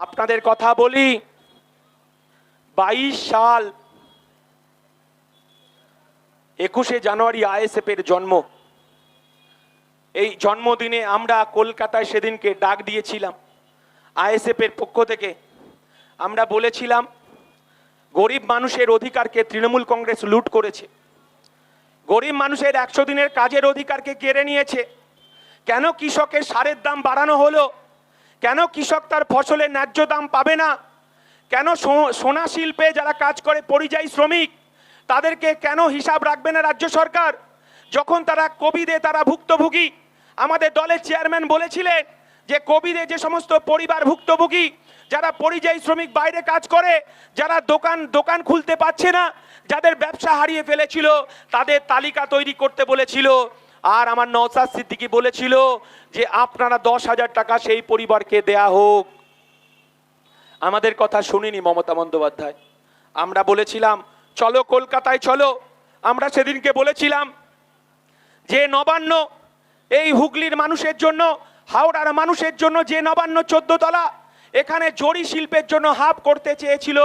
আপনাদের কথা বলি, বাইশ সাল একুশে জানুয়ারি আইএসএফ এর জন্ম। এই জন্মদিনে আমরা কলকাতায় সেদিনকে ডাক দিয়েছিলাম আইএসএফ এর পক্ষ থেকে। আমরা বলেছিলাম, গরিব মানুষের অধিকারকে তৃণমূল কংগ্রেস লুট করেছে। গরিব মানুষের একশো দিনের কাজের অধিকারকে কেড়ে নিয়েছে। কেন কৃষকের সারের দাম বাড়ানো হলো? কেন কৃষক তার ফসলের ন্যায্য দাম পাবে না? কেন সোনা শিল্পে যারা কাজ করে পরিযায়ী শ্রমিক, তাদেরকে কেন হিসাব রাখবে না রাজ্য সরকার? যখন তারা কোভিডে তারা ভুক্তভোগী, আমাদের দলের চেয়ারম্যান বলেছিলেন যে কোভিডে যে সমস্ত পরিবার ভুক্তভোগী, যারা পরিযায়ী শ্রমিক বাইরে কাজ করে, যারা দোকান দোকান খুলতে পারছে না, যাদের ব্যবসা হারিয়ে ফেলেছিল, তাদের তালিকা তৈরি করতে বলেছিল আর আমার নওসাদ সিদ্দিকি বলেছিল যে আপনারা দশ হাজার টাকা সেই পরিবারকে দেয়া হোক। আমাদের কথা শুনিনি মমতা বন্দ্যোপাধ্যায়। আমরা বলেছিলাম, চলো কলকাতায় চলো। আমরা সেদিনকে বলেছিলাম যে, নবান্ন, এই হুগলির মানুষের জন্য, হাওড়ার মানুষের জন্য যে নবান্ন চোদ্দ তলা, এখানে জরি শিল্পের জন্য হাব করতে চেয়েছিল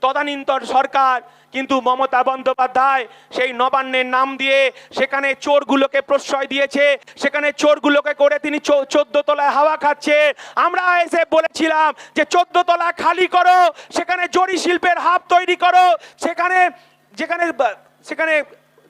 তদানীন্তন সরকার। কিন্তু মমতা বন্দ্যোপাধ্যায় সেই নবান্নের নাম দিয়ে সেখানে চোরগুলোকে প্রশ্রয় দিয়েছে, সেখানে চোরগুলোকে করে তিনি চোদ্দ তলায় হাওয়া খাচ্ছে। আমরা এসে বলেছিলাম যে চোদ্দ তলা খালি করো, সেখানে জরি শিল্পের হাব তৈরি করো, সেখানে, যেখানে সেখানে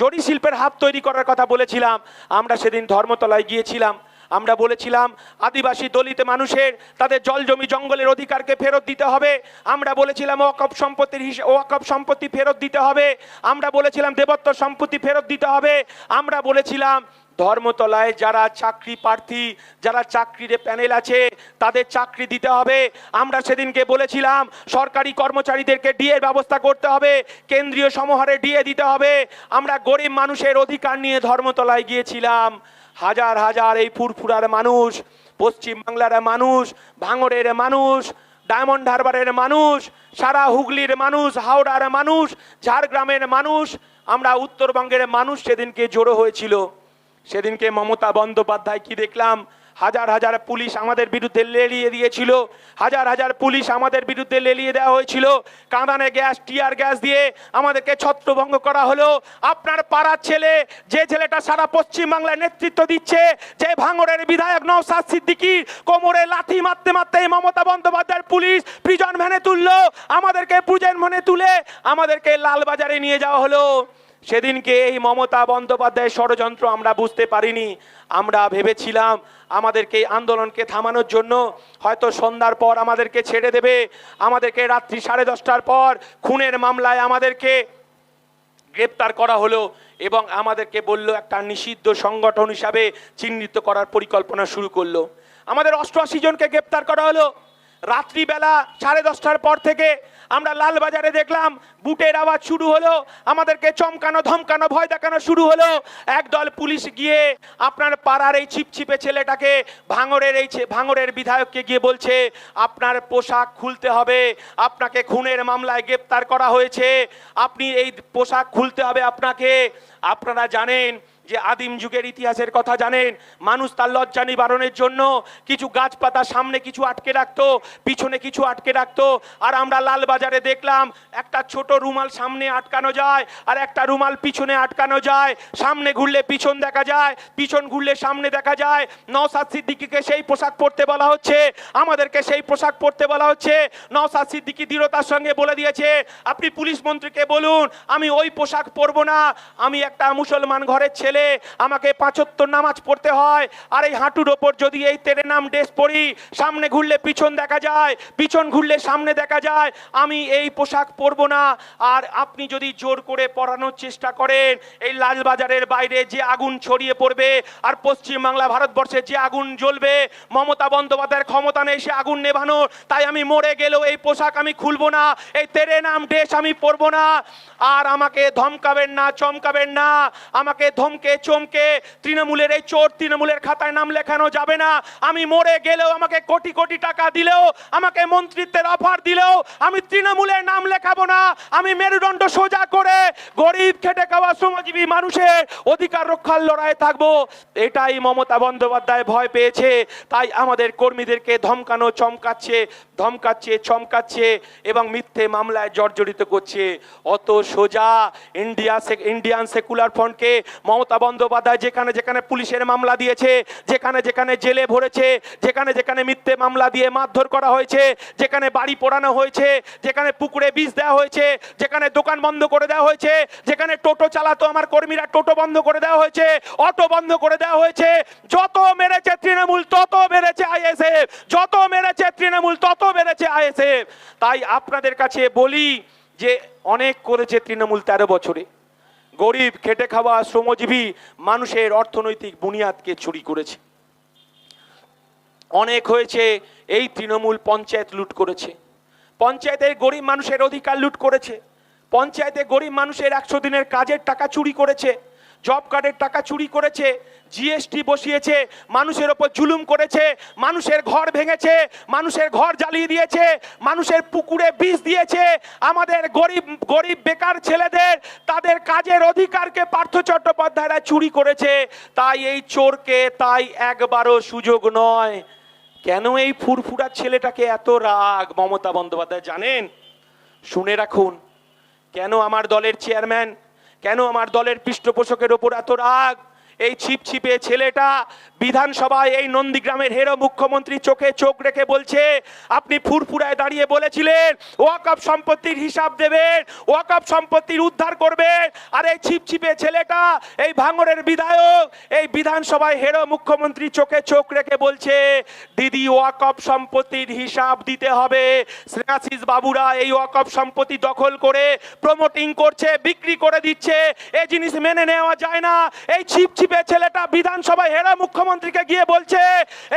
জরি শিল্পের হাব তৈরি করার কথা বলেছিলাম। আমরা সেদিন ধর্মতলায় গিয়েছিলাম। আমরা বলেছিলাম, আদিবাসী দলিত মানুষের তাদের জল জমি জঙ্গলের অধিকারকে ফেরত দিতে হবে। আমরা বলেছিলাম, ওয়াকফ সম্পত্তির ওয়াকফ সম্পত্তি ফেরত দিতে হবে। আমরা বলেছিলাম, দেবত্ব সম্পত্তি ফেরত দিতে হবে। আমরা বলেছিলাম, ধর্মতলায় যারা চাকরি প্রার্থী, যারা চাকরির প্যানেল আছে, তাদের চাকরি দিতে হবে। আমরা সেদিনকে বলেছিলাম, সরকারি কর্মচারীদেরকে ডিএর ব্যবস্থা করতে হবে, কেন্দ্রীয় সমাহারে ডিএ দিতে হবে। আমরা গরিব মানুষের অধিকার নিয়ে ধর্মতলায় গিয়েছিলাম। হাজার হাজার এই ফুরফুরার মানুষ, পশ্চিম বাংলার মানুষ, ভাঙড়ের মানুষ, ডায়মন্ড হারবারের মানুষ, সারা হুগলির মানুষ, হাওড়ার মানুষ, ঝাড়গ্রামের মানুষ, আমরা উত্তরবঙ্গের মানুষ সেদিনকে জড়ো হয়েছিল। সেদিনকে মমতা বন্দ্যোপাধ্যায় কি দেখলাম? হাজার হাজার পুলিশ আমাদের বিরুদ্ধে লেলিয়ে দিয়েছিল। হাজার হাজার পুলিশ আমাদের বিরুদ্ধে লেলিয়ে দেওয়া হয়েছিল। কাঁদানে গ্যাস, টিয়ার গ্যাস দিয়ে আমাদেরকে ছত্রভঙ্গ করা হলো। আপনার পাড়ার ছেলে, যে ছেলেটা সারা পশ্চিম বাংলায় নেতৃত্ব দিচ্ছে, যে ভাঙড়ের বিধায়ক নওসাদ সিদ্দিকি কোমরে লাথি মারতে মারতে মমতা বন্দ্যোপাধ্যায়ের পুলিশ প্রিজন ভ্যানে তুললো। আমাদেরকে প্রিজন ভ্যানে তুলে আমাদেরকে লালবাজারে নিয়ে যাওয়া হলো। সেদিনকে এই মমতা বন্দ্যোপাধ্যায়ের ষড়যন্ত্র আমরা বুঝতে পারিনি। আমরা ভেবেছিলাম আমাদেরকে আন্দোলনকে থামানোর জন্য হয়তো সন্ধ্যার পর আমাদেরকে ছেড়ে দেবে। আমাদেরকে রাত্রি সাড়ে দশটার পর খুনের মামলায় আমাদেরকে গ্রেপ্তার করা হলো এবং আমাদেরকে বলল একটা নিষিদ্ধ সংগঠন হিসাবে চিহ্নিত করার পরিকল্পনা শুরু করল। আমাদের অষ্টআশি জনকে গ্রেপ্তার করা হলো। রাত্রিবেলা সাড়ে দশটার পর থেকে আমরা লালবাজারে দেখলাম বুটের আওয়াজ শুরু হলো, আমাদেরকে চমকানো, ধমকানো, ভয় দেখানো শুরু হলো। একদল পুলিশ গিয়ে আপনার পাড়ার এই ছিপছিপে ছেলেটাকে ভাঙরের এই ভাঙরের বিধায়ককে গিয়ে বলছে, আপনার পোশাক খুলতে হবে, আপনাকে খুনের মামলায় গ্রেপ্তার করা হয়েছে, আপনি এই পোশাক খুলতে হবে আপনাকে। আপনারা জানেন যে আদিম যুগের ইতিহাসের কথা জানেন, মানুষ তার লজ্জা নিবারণের জন্য কিছু গাছপাতা সামনে কিছু আটকে রাখতো, পিছনে কিছু আটকে রাখতো। আর আমরা লালবাজারে দেখলাম, একটা ছোট রুমাল সামনে আটকানো যায়, আর একটা রুমাল পিছনে আটকানো যায়। সামনে ঘুরলে পিছন দেখা যায়, পিছন ঘুরলে সামনে দেখা যায়। নওসাদ সিদ্দিকিকে সেই পোশাক পরতে বলা হচ্ছে, আমাদেরকে সেই পোশাক পরতে বলা হচ্ছে। নওসাদ সিদ্দিকি দৃঢ়তার সঙ্গে বলে দিয়েছে, আপনি পুলিশ মন্ত্রীকে বলুন, আমি ওই পোশাক পরবো না। আমি একটা মুসলমান ঘরের ছেলে আমাকে পাঁচত্তর নামাজ পড়তে হয়। আর এই হাঁটুর ওপর যদি এই তেরে নাম ড্রেস পরি, সামনে ঘুরলে পিছন দেখা যায়, পিছন ঘুরলে সামনে দেখা যায়। আমি এই পোশাক পরবো না। আর আপনি যদি জোর করে পরানোর চেষ্টা করেন, এই লালবাজারের বাইরে যে আগুন ছড়িয়ে পড়বে, আর পশ্চিমবাংলা ভারতবর্ষে যে আগুন জ্বলবে, মমতা বন্দ্যোপাধ্যায়ের ক্ষমতা নেই সে আগুন নেভানোর। তাই আমি মরে গেলেও এই পোশাক আমি খুলবো না, এই তেরে নাম ড্রেস আমি পরবো না। আর আমাকে ধমকাবেন না, চমকাবেন না। আমাকে ধমকা ধমকে চমকে, তৃণমূলের এই চোর তৃণমূলের খাতায় নাম লেখানো যাবে না। আমি মরে গেলেও আমাকে কোটি কোটি টাকা দিলেও, আমাকে মন্ত্রিত্বের অফার দিলেও, আমি তৃণমূলের নাম লেখাবো না। আমি মেরুদণ্ড সোজা করে গরিব খেটে খাওয়া শ্রমজীবী মানুষের অধিকার রক্ষার লড়াই থাকব। এটাই মমতা বন্দ্যোপাধ্যায় ভয় পেয়েছে। তাই আমাদের কর্মীদেরকে ধমকানো, চমকাচ্ছে, ধমকাচ্ছে, চমকাচ্ছে এবং মিথ্যে মামলায় জর্জরিত করছে। অত সোজা ইন্ডিয়া ইন্ডিয়ান সেকুলার ফ্রন্টকে মমতা বন্দ্যোপাধ্যায় যেখানে যেখানে পুলিশের মামলা দিয়েছে, যেখানে যেখানে জেলে ভরেছে, যেখানে যেখানে মিথ্যে মামলা দিয়ে মারধর করা হয়েছে, যেখানে বাড়ি পোড়ানো হয়েছে, যেখানে পুকুরে বিষ দেওয়া হয়েছে, যেখানে দোকান বন্ধ করে দেওয়া হয়েছে, যেখানে টোটো চালাতো আমার কর্মীরা টোটো বন্ধ করে দেওয়া হয়েছে, অটো বন্ধ করে দেওয়া হয়েছে, যত মেরেছে তৃণমূল, তত বেড়েছে আইএসএফ, যত মেরেছে তৃণমূল, তত বেড়েছে আইএসএফ। তাই আপনাদের কাছে বলি যে, অনেক করেছে তৃণমূল তেরো বছরে। গরিব, খেটে খাওয়া, শ্রমজীবী মানুষের অর্থনৈতিক বুনিয়াদকে চুরি করেছে। অনেক হয়েছে, এই তৃণমূল পঞ্চায়েত লুট করেছে। পঞ্চায়েতের গরিব মানুষের অধিকার লুট করেছে। পঞ্চায়েতে গরিব মানুষের একশো দিনের কাজের টাকা চুরি করেছে। জব কার্ডের টাকা চুরি করেছে জিএসটি বসিয়েছে, মানুষের ওপর জুলুম করেছে, মানুষের ঘর ভেঙেছে, মানুষের ঘর জ্বালিয়ে দিয়েছে, মানুষের পুকুরে বিষ দিয়েছে, আমাদের গরিব গরিব বেকার ছেলেদের, তাদের কাজের অধিকারকে পার্থ চট্টোপাধ্যায়রা চুরি করেছে। তাই এই চোরকে তাই একবারও সুযোগ নয়। কেন এই ফুরফুরা ছেলেটাকে এত রাগ, মমতা বন্দ্যোপাধ্যায় জানেন? শুনে রাখুন, কেন আমার দলের চেয়ারম্যান কেন আমার দলের পৃষ্ঠপোষকের ওপর এত রাগ? এই ছিপছিপে ছেলেটা বিধানসভায় এই নন্দীগ্রামের হেরো মুখ্যমন্ত্রী চোখে চোখ রেখে বলছে, আপনি ফুরফুরায় দাঁড়িয়ে বলেছিলেন ওয়াকফ সম্পত্তির হিসাব দেবেন ওয়াকফ সম্পত্তির উদ্ধার করবেন। আর এই ছিপছিপে ছেলেটা, এই ভাঙরের বিধায়ক, এই বিধানসভায় হেরো মুখ্যমন্ত্রী চোখে চোখ রেখে বলছে, দিদি ওয়াকফ সম্পত্তির হিসাব দিতে হবে। শ্রেয়াশিস বাবুরা এই ওয়াকফ সম্পত্তি দখল করে প্রমোটিং করছে, বিক্রি করে দিচ্ছে। এই জিনিস মেনে নেওয়া যায় না। এই ছিপছিপে ছেলেটা বিধানসভায় হেরা মুখ্যমন্ত্রীকে গিয়ে বলছে,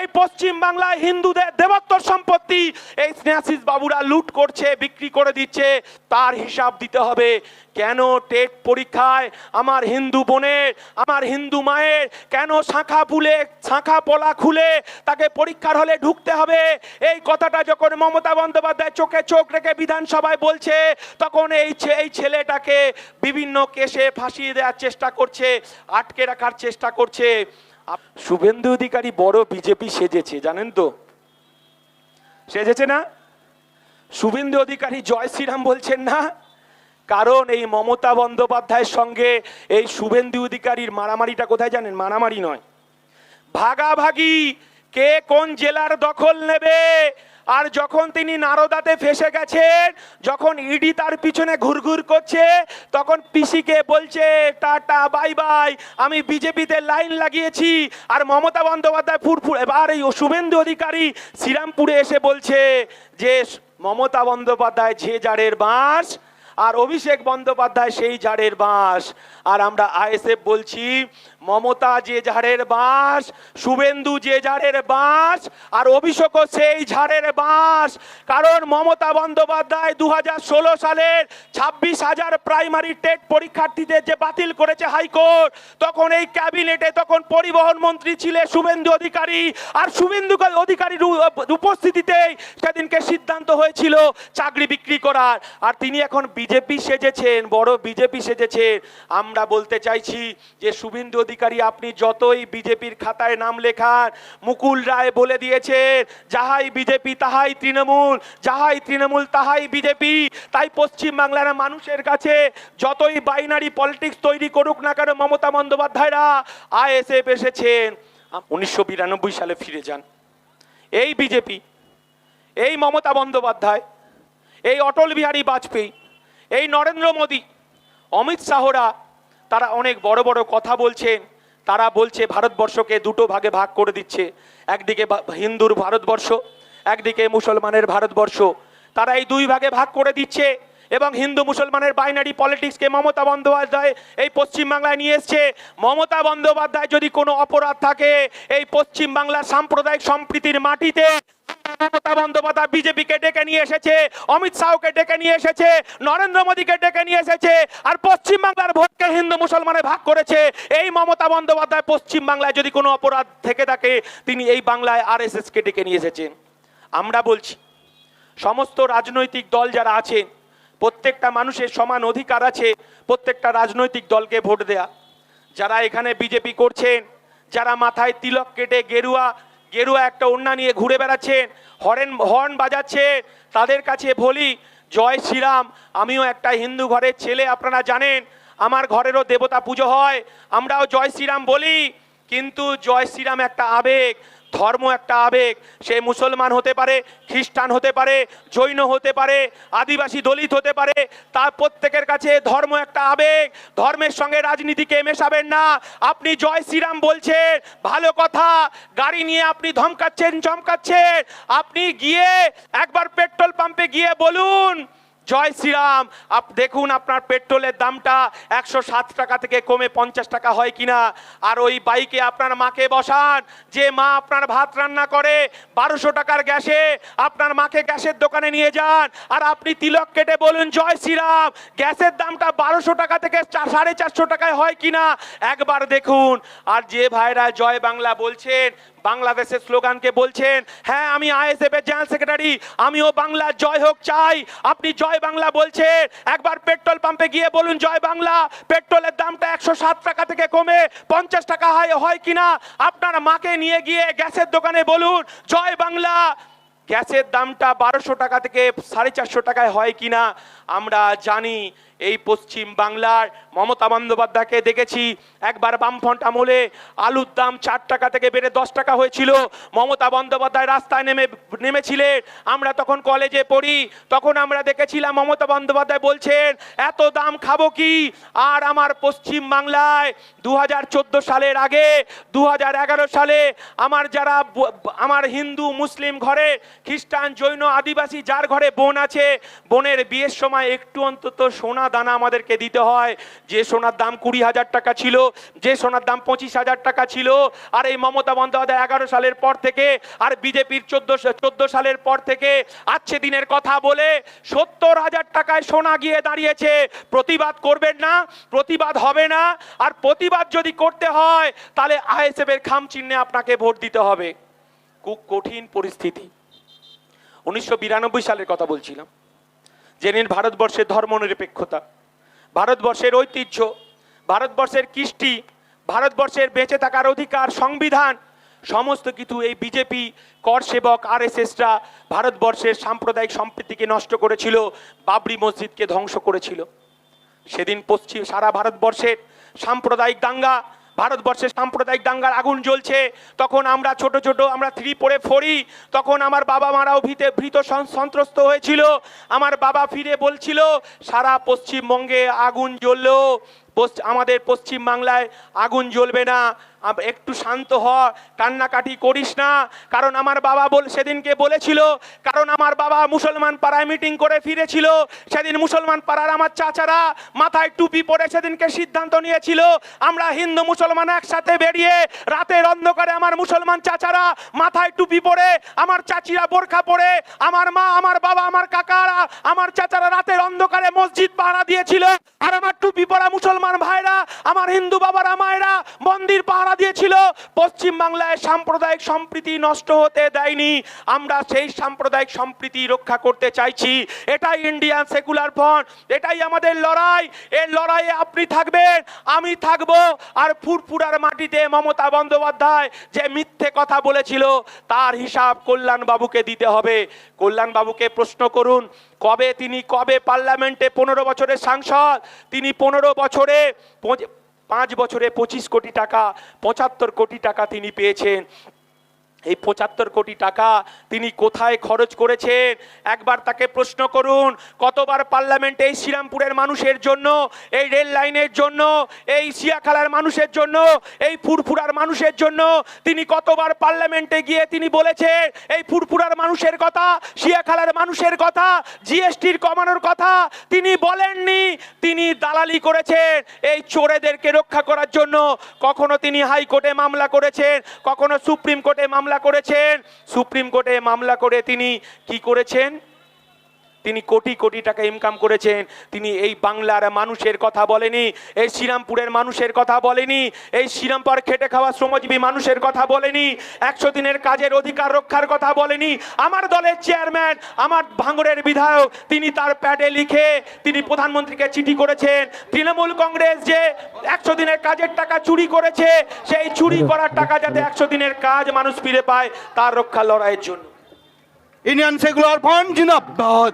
এই পশ্চিম বাংলায় হিন্দুদের দেবত্বর সম্পত্তি, এই স্নেহাশিস বাবুরা লুট করছে, বিক্রি করে দিচ্ছে, তার হিসাব দিতে হবে। কেন টেট পরীক্ষায় আমার হিন্দু বোনের, আমার হিন্দু মায়ের, কেন শাখা ফুলে শাখা পলা খুলে তাকে পরীক্ষার হলে ঢুকতে হবে? এই কথাটা যখন মমতা বন্দ্যোপাধ্যায় চোখে চোখ রেখে বিধানসভায় বলছে, তখন এই এই ছেলেটাকে বিভিন্ন কেসে ফাঁসিয়ে দেওয়ার চেষ্টা করছে, আটকে রাখার চেষ্টা করছে। শুভেন্দু অধিকারী বড় বিজেপি সেজেছে, জানেন তো? সেজেছে না? শুভেন্দু অধিকারী জয় শ্রীরাম বলছেন না? কারণ এই মমতা বন্দ্যোপাধ্যায়ের সঙ্গে এই শুভেন্দু অধিকারীর মারামারিটা কোথায় জানেন? মারামারি নয়। ভাগাভাগি কে কোন জেলার দখল নেবে? আর যখন তিনি নারদাতে ফেসে গেছেন, যখন ইডি তার পিছনে ঘুরঘুর করছে, তখন পিসিকে বলছে, টাটা, বাই বাই, আমি বিজেপিতে লাইন লাগিয়েছি। আর মমতা বন্দ্যোপাধ্যায় ফুরফুর। এবার এই শুভেন্দু অধিকারী শ্রীরামপুরে এসে বলছে যে, মমতা বন্দ্যোপাধ্যায় যে জারের বাঁশ আর অভিষেক বন্দ্যোপাধ্যায় সেই ঝাড়ের বাঁশ। আর আমরা আইএসএফ বলছি, মমতা যে ঝাড়ের বাঁশ, শুভেন্দু যে ঝাড়ের বাঁশ, আর অভিষেকও সেই ঝাড়ের বাঁশ। কারণ মমতা বন্দ্যোপাধ্যায় দু ষোলো সালের ছাব্বিশ হাজার প্রাইমারি টেট পরীক্ষার্থীদের যে বাতিল করেছে হাইকোর্ট, তখন এই ক্যাবিনেটে তখন পরিবহন মন্ত্রী ছিলেন শুভেন্দু অধিকারী। আর শুভেন্দু অধিকারীর উপস্থিতিতেই সেদিনকে সিদ্ধান্ত হয়েছিল চাকরি বিক্রি করার। আর তিনি এখন বিজেপি সেজেছেন, বড় বিজেপি সেজেছেন। আমরা বলতে চাইছি যে শুভেন্দু অধিকারী, আপনি যতই বিজেপির খাতায় নাম লেখান, মুকুল রায় বলে দিয়েছেন, যাহাই বিজেপি তাহাই তৃণমূল, যাহাই তৃণমূল তাহাই বিজেপি তাই পশ্চিম বাংলার মানুষের কাছে যতই বাইনারি পলিটিক্স তৈরি করুক না কেন, মমতা বন্দ্যোপাধ্যায়রা আইএসএফ এসেছেন। উনিশশো বিরানব্বই সালে ফিরে যান। এই বিজেপি এই মমতা বন্দ্যোপাধ্যায়, এই অটল বিহারী বাজপেয়ী এই নরেন্দ্র মোদী, অমিত শাহরা তারা অনেক বড় বড় কথা বলছেন, তারা বলছে ভারতবর্ষকে দুটো ভাগে ভাগ করে দিচ্ছে, একদিকে হিন্দুর ভারতবর্ষ, একদিকে মুসলমানের ভারতবর্ষ। তারা এই দুই ভাগে ভাগ করে দিচ্ছে এবং হিন্দু মুসলমানের বাইনারি পলিটিক্সকে মমতা বন্দ্যোপাধ্যায় এই পশ্চিমবাংলায় নিয়ে এসছে। মমতা বন্দ্যোপাধ্যায় যদি কোনো অপরাধ থাকে, এই পশ্চিমবাংলার সাম্প্রদায়িক সম্প্রীতির মাটিতে মমতা বিজেপিকে ডেকে নিয়ে এসেছে, অমিত শাহকে ডেকে নিয়ে এসেছে, নরেন্দ্র মোদীকে ডেকে নিয়ে এসেছে, আর পশ্চিমবাংলার ভোটকে হিন্দু মুসলমানে ভাগ করেছে। এই মমতা বন্দ্যোপাধ্যায় পশ্চিমবাংলায় যদি কোনো অপরাধ থেকে থাকে, তিনি এই বাংলায় আর ডেকে নিয়ে এসেছেন। আমরা বলছি, সমস্ত রাজনৈতিক দল যারা আছেন প্রত্যেকটা মানুষের সমান অধিকার আছে, প্রত্যেকটা রাজনৈতিক দলকে ভোট দেয়া। যারা এখানে বিজেপি করছেন, যারা মাথায় তিলক কেটে গেরুয়া গেরুয়া একটা ওন্না নিয়ে ঘুরে বেড়াচ্ছেন, হরেন, হর্ন বাজাচ্ছে। তাদের কাছে বলি, জয় শ্রীরাম, আমিও একটা হিন্দু ঘরের ছেলে, আপনারা জানেন, আমার ঘরেরও দেবতা পুজো হয়। আমরাও জয় শ্রীরাম বলি, কিন্তু জয় শ্রীরাম একটা আবেগ। ধর্ম একটা আবেগ। সে মুসলমান হতে পারে, খ্রিস্টান হতে পারে, জৈন হতে পারে, আদিবাসী দলিত হতে পারে, তার প্রত্যেকের কাছে ধর্ম একটা আবেগ। ধর্মের সঙ্গে রাজনীতিকে মেশাবেন না। আপনি জয় শ্রীরাম বলছেন, ভালো কথা। গাড়ি নিয়ে আপনি ধমকাচ্ছেন, চমকাচ্ছেন। আপনি গিয়ে একবার পেট্রোল পাম্পে গিয়ে বলুন জয় শ্রীরাম, আপ, দেখুন আপনার পেট্রোলের দামটা একশো সাত টাকা থেকে কমে পঞ্চাশ টাকা হয় কিনা। আর ওই বাইকে আপনার মাকে বসান, যে মা আপনার ভাত রান্না করে বারোশো টাকার গ্যাসে, আপনার মাকে গ্যাসের দোকানে নিয়ে যান। আর আপনি তিলক কেটে বলুন, জয় শ্রীরাম, গ্যাসের দামটা বারোশো টাকা থেকে সাড়ে চারশো টাকায় হয় কিনা? একবার দেখুন। আর যে ভাইরা জয় বাংলা বলছেন, বাংলাদেশের স্লোগানকে বলছেন হ্যাঁ আমি আইএসএফ এর জেনারেল সেক্রেটারি, আমিও বাংলা জয় হোক চাই। আপনি জয় বাংলা বলছে। একবার পেট্রোল পাম্পে গিয়ে বলুন জয় বাংলা। পেট্রোলের দামটা একশো সাত টাকা থেকে কমে পঞ্চাশ টাকা হয় হয় কিনা? আপনার মাকে নিয়ে গিয়ে গ্যাসের দোকানে বলুন, জয় বাংলা। গ্যাসের দামটা বারোশো টাকা থেকে সাড়ে চারশো টাকায় হয় কিনা আমরা জানি। এই পশ্চিম বাংলার মমতা বন্দ্যোপাধ্যায়কে দেখেছি। একবার বামফ্রন্ট আমলে আলুর দাম চার টাকা থেকে বেড়ে দশ টাকা হয়েছিল। মমতা বন্দ্যোপাধ্যায় রাস্তায় নেমে, নেমেছিলেন। আমরা তখন কলেজে পড়ি, তখন আমরা দেখেছিলাম মমতা বন্দ্যোপাধ্যায় বলছেন, এত দাম খাব কি? আর আমার পশ্চিম বাংলায় দু হাজার চোদ্দ সালের আগে দু হাজার এগারো সালে আমার যারা আমার হিন্দু, মুসলিম ঘরে খ্রিস্টান জৈন আদিবাসী যার ঘরে বোন আছে, বোনের বিয়ের সময় একটু অন্তত সোনা দানা আমাদেরকে দিতে হয়। যে সোনার দাম কুড়ি হাজার টাকা ছিল, যে সোনার দাম পঁচিশ হাজার টাকা ছিল, আর এই মমতা বন্দ্যোপাধ্যায় এগারো সালের পর থেকে, আর বিজেপির চোদ্দ চোদ্দ সালের পর থেকে আজকে দিনের কথা বলে সত্তর হাজার টাকায় সোনা গিয়ে দাঁড়িয়েছে। প্রতিবাদ করবেন না, প্রতিবাদ হবে না, আর প্রতিবাদ যদি করতে হয়, তাহলে আইএসএফ এর খাম চিহ্নে আপনাকে ভোট দিতে হবে। খুব কঠিন পরিস্থিতি। উনিশশো বিরানব্বই সালের কথা বলছিলাম জেনেন ভারতবর্ষের ধর্মনিরপেক্ষতা, ভারতবর্ষের ঐতিহ্য, ভারতবর্ষের কৃষ্টি, ভারতবর্ষের বেঁচে থাকার অধিকার, সংবিধান, সমস্ত কিছু এই বিজেপি কর সেবক আর এসরা ভারতবর্ষের সাম্প্রদায়িক সম্প্রীতিকে নষ্ট করেছিল, বাবরি মসজিদকে ধ্বংস করেছিল। সেদিন পশ্চিম সারা ভারতবর্ষের সাম্প্রদায়িক দাঙ্গা ভারতবর্ষের সাম্প্রদায়িক দাঙ্গার আগুন জ্বলছে, তখন আমরা ছোট ছোট আমরা থ্রি পড়ে ফড়ি তখন আমার বাবা মারাও ভীতে ভীত সন্ত্রস্ত হয়েছিল। আমার বাবা ফিরে বলছিল, সারা পশ্চিমবঙ্গে আগুন জ্বললো। পশ্চ- আমাদের পশ্চিম বাংলায় আগুন জ্বলবে না। একটু শান্ত হ, কান্নাকাটি করিস না। কারণ আমার বাবা বল সেদিনকে বলেছিল, কারণ আমার বাবা মুসলমান পাড়ায় মিটিং করে ফিরেছিল। সেদিন মুসলমান পাড়ার আমার চাচারা মাথায় টুপি পরে সেদিনকে সিদ্ধান্ত নিয়েছিল, আমরা হিন্দু মুসলমান একসাথে বেরিয়ে রাতের অন্ধকারে আমার মুসলমান চাচারা মাথায় টুপি পরে, আমার চাচিরা বোরখা পরে, আমার মা, আমার বাবা, আমার কাকারা, আমার চাচারা রাতের অন্ধকারে মসজিদ পাহারা দিয়েছিল। আর আমার টুপি পরা মুসলমান ভাইরা, আমার হিন্দু বাবারা, মায়েরা, মন্দির পাহারা দিয়েছিল। পশ্চিম বাংলায় সাম্প্রদায়িক সম্প্রীতি নষ্ট হতে দেয়নি। আমরা সেই সাম্প্রদায়িক সম্প্রীতি রক্ষা করতে চাইছি। এটাই ইন্ডিয়ান সেকুলার ফ্রন্ট, এটাই আমাদের লড়াই। এই লড়াইয়ে আপনি থাকবেন, আমি থাকব। আর ফুরফুরার মাটিতে মমতা বন্দ্যোপাধ্যায় যে মিথ্যে কথা বলেছিল, তার হিসাব কল্যাণ বাবুকে দিতে হবে। কল্যাণ বাবুকে প্রশ্ন করুন কবে তিনি কবে পার্লামেন্টে পনেরো বছরের সাংসদ? তিনি পনেরো বছরে পাঁচ বছরে পঁচিশ কোটি টাকা, পঁচাত্তর কোটি টাকা তিনি পেয়েছেন। এই পঁচাত্তর কোটি টাকা তিনি কোথায় খরচ করেছেন? একবার তাকে প্রশ্ন করুন, কতবার পার্লামেন্টে এই শ্রীরামপুরের মানুষের জন্য, এই রেল লাইনের জন্য, এই সিয়াখালার মানুষের জন্য, এই ফুরফুরার মানুষের জন্য তিনি কতবার পার্লামেন্টে গিয়ে তিনি বলেছেন, এই ফুরফুরার মানুষের কথা সিয়াখালার মানুষের কথা, জিএসটির কমানোর কথা তিনি বলেননি। তিনি দালালি করেছেন এই চোরেদেরকে রক্ষা করার জন্য। কখনো তিনি হাইকোর্টে মামলা করেছেন, কখনো সুপ্রিম কোর্টে মামলা মামলা করেছেন। সুপ্রিম কোর্টে মামলা করে তিনি কি করেছেন? তিনি কোটি কোটি টাকা ইনকাম করেছেন। তিনি এই বাংলার মানুষের কথা বলেনি, এই শ্রীরামপুরের মানুষের কথা বলেনি, এই শ্রীরামপুর খেটে খাওয়া শ্রমজীবী মানুষের কথা বলেনি, একশো দিনের কাজের অধিকার রক্ষার কথা বলেনি। আমার দলের চেয়ারম্যান আমার ভাঙড়ের বিধায়ক, তিনি তার প্যাডে লিখে তিনি প্রধানমন্ত্রীকে চিঠি করেছেন। তৃণমূল কংগ্রেস যে একশো দিনের কাজের টাকা চুরি করেছে, সেই চুরি করার টাকা যাতে একশো দিনের কাজ মানুষ ফিরে পায়, তার রক্ষা লড়াইয়ের জন্য। Indian secular